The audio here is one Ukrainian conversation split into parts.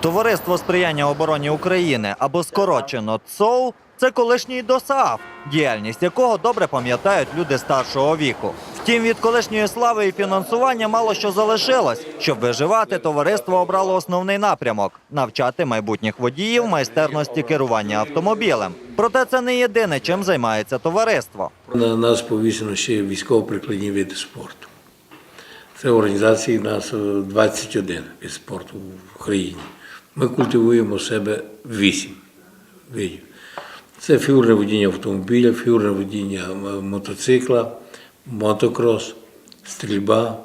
Товариство сприяння обороні України або скорочено ЦОУ це колишній ДОСААФ, діяльність якого добре пам'ятають люди старшого віку. Втім, від колишньої слави і фінансування мало що залишилось. Щоб виживати, товариство обрало основний напрямок навчати майбутніх водіїв майстерності керування автомобілем. Проте це не єдине, чим займається товариство. На нас повісено ще військово-прикладні види спорту. Це організації нас е, 21 від спорту в Україні. Ми культивуємо себе 8 видів. Це фігурне водіння автомобіля, фігурне водіння мотоцикла, мотокрос, стрільба,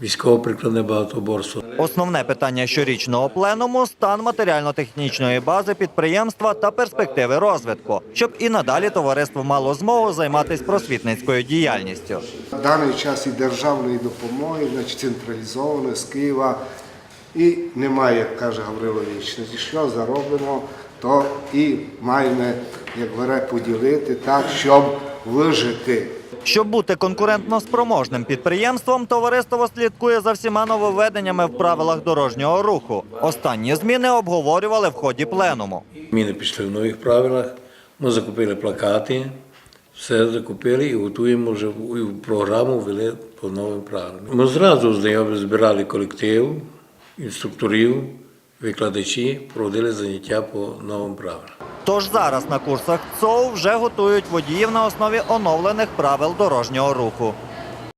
військово-прикладне багатоборство. Основне питання щорічного пленуму стан матеріально-технічної бази підприємства та перспективи розвитку, щоб і надалі товариство мало змогу займатися просвітницькою діяльністю. В даний час і державної допомоги, значить централізованої з Києва, і немає, як каже Гаврилович, що заробимо, то і маємо, як бере, поділити так, щоб вижити. Щоб бути конкурентно спроможним підприємством, товариство слідкує за всіма нововведеннями в правилах дорожнього руху. Останні зміни обговорювали в ході пленуму. Зміни пішли в нових правилах. Ми закупили плакати, все закупили і готуємо вже в- програму ввели по новим правилам. Ми зразу знайомі збирали колектив, інструкторів, викладачі, проводили заняття по новим правилам. Тож зараз на курсах ЦОУ вже готують водіїв на основі оновлених правил дорожнього руху.